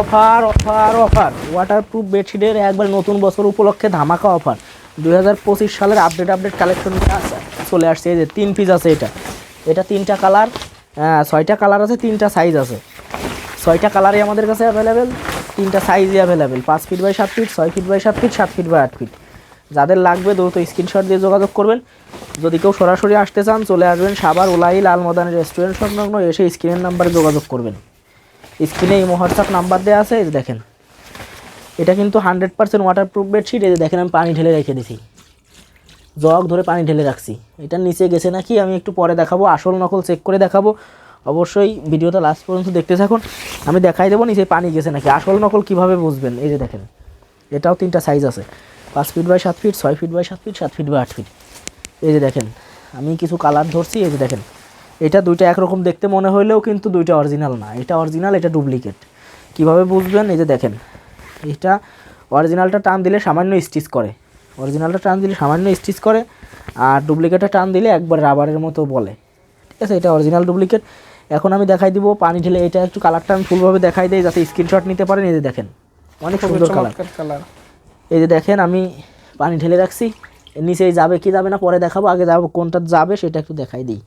Offer offer offer. Waterproof বেডশিটের একবার নতুন বছর উপলক্ষে ধামাকা অফার। দুই হাজার পঁচিশ সালের আপডেট আপডেট কালেকশন চলে আসছে এই যে তিন পিস আছে এটা। এটা তিনটা কালার ছয়টা কালার আছে, তিনটা সাইজ আছে। ছয়টা কালারই আমাদের কাছে অ্যাভেলেবেল তিনটা সাইজই অ্যাভেলেবেল পাঁচ ফিট বাই সাত ফিট ছয় ফিট বাই সাত ফিট সাত ফিট বাই আট ফিট যাদের লাগবে দ্রুত স্ক্রিনশট দিয়ে যোগাযোগ করবেন। যদি কেউ সরাসরি আসতে চান, চলে আসবেন সাবার ওলাই লালমদানি রেস্টুরেন্ট সংলগ্ন, এসে স্ক্রিনের নাম্বারে যোগাযোগ করবেন। স্ক্রিনে এই হোয়াটসঅ্যাপ নাম্বার দেওয়া আছে, এই যে দেখেন। এটা কিন্তু হান্ড্রেড পার্সেন্ট ওয়াটারপ্রুফ বেডশিট এই যে দেখেন আমি পানি ঢেলে রেখে দিছি। জগ ধরে পানি ঢেলে রাখছি। এটা নিচে গেছে নাকি আমি একটু পরে দেখাবো, আসল নকল চেক করে দেখাবো। অবশ্যই ভিডিওটা লাস্ট পর্যন্ত দেখতে থাকুন। আমি দেখাই দেবো, নিচে পানি গেছে নাকি। আসল নকল কীভাবে বুঝবেন? এই যে দেখেন, এটাও তিনটা সাইজ আছে। পাঁচ ফিট বাই সাত ফিট ছয় ফিট বাই সাত ফিট সাত ফিট বাই আট ফিট এই যে দেখেন, আমি কিছু কালার ধরছি, এই যে দেখেন। এটা দুইটা একরকম দেখতে মনে হইলেও কিন্তু দুইটা অরিজিনাল না। এটা অরিজিনাল এটা ডুপ্লিকেট কীভাবে বুঝবেন? এই যে দেখেন এটা অরিজিনালটা টান দিলে সামান্য স্টিচ করে। অরিজিনালটা টান দিলে সামান্য স্টিচ করে আর ডুপ্লিকেটটা টান দিলে একবার রাবারের মতো বলে। ঠিক আছে? এটা অরিজিনাল ডুপ্লিকেট এখন আমি দেখাই দিব পানি ঢেলে এটা একটু কালারটা আমি ফুলভাবে দেখাই দিই যাতে স্ক্রিনশট নিতে পারেন। এই যে দেখেন অনেক সুন্দর কালার কালার এই যে দেখেন আমি পানি ঢেলে রাখছি। এর নিচে যাবে কি যাবে না পরে দেখাবো। আগে যাব কোনটা যাবে সেটা একটু দেখাই দিই।